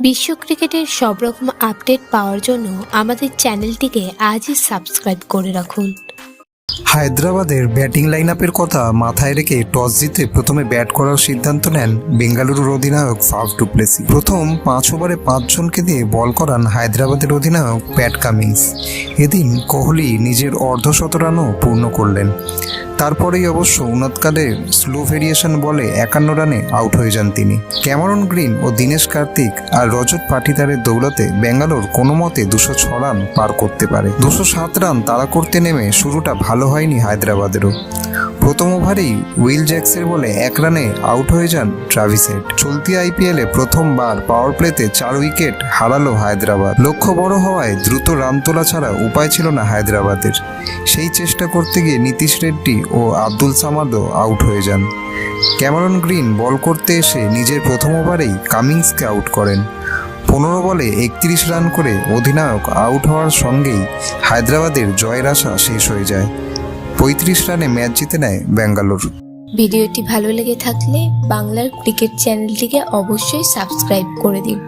বিশ্ব ক্রিকেটের সব রকম আপডেট পাওয়ার জন্য আমাদের চ্যানেলটিকে আজই সাবস্ক্রাইব করে রাখুন। হায়দ্রাবাদের ব্যাটিং লাইন আপের কথা মাথায় রেখে টস জিতে প্রথমে ব্যাট করার সিদ্ধান্ত নেন বেঙ্গালুরুর অধিনায়ক ফাফ ডুপ্লেসি। প্রথম পাঁচ ওভারে পাঁচজনকে দিয়ে বল করান হায়দ্রাবাদের অধিনায়ক প্যাট কামিন্স। এদিন কোহলি নিজের অর্ধশত রানও পূর্ণ করলেন। তারপরেই অবশ্য উন্নতকালের স্লো ভেরিয়েশন বলে একান্ন রানে আউট হয়ে যান তিনি। ক্যামারন গ্রিন ও দীনেশ কার্তিক আর রজত পাটিদারের দৌলতে ব্যাঙ্গালোর কোনো মতে দুশো ছ রান পার করতে পারে। দুশো সাত রান তাড়া করতে নেমে শুরুটা ভালো হয়নি হায়দ্রাবাদেরও। প্রথম ওভারেই উইল জ্যাক্সের বলে এক রানে আউট হয়ে যান ট্রাভিস হেড চলতি আইপিএলে প্রথমবার পাওয়ার প্লেতে চার উইকেট হারালো হায়দ্রাবাদ। লক্ষ্য বড় হওয়ায় দ্রুত রান তোলা ছাড়া উপায় ছিল না হায়দ্রাবাদের। সেই চেষ্টা করতে গিয়ে নীতিশ রেড্ডি ও আব্দুল সামাদও আউট হয়ে যান। ক্যামেরন গ্রিন বল করতে এসে নিজের প্রথম ওভারেই কামিংসকে আউট করেন। পনেরো বলে একত্রিশ রান করে অধিনায়ক আউট হওয়ার সঙ্গেই হায়দ্রাবাদের জয়ের আশা শেষ হয়ে যায়। পঁয়ত্রিশ রানে ম্যাচ জিতে নেয় ব্যাঙ্গালোর ভিডিওটি ভালো লেগে থাকলে বাংলার ক্রিকেট চ্যানেলটিকে অবশ্যই সাবস্ক্রাইব করে দিন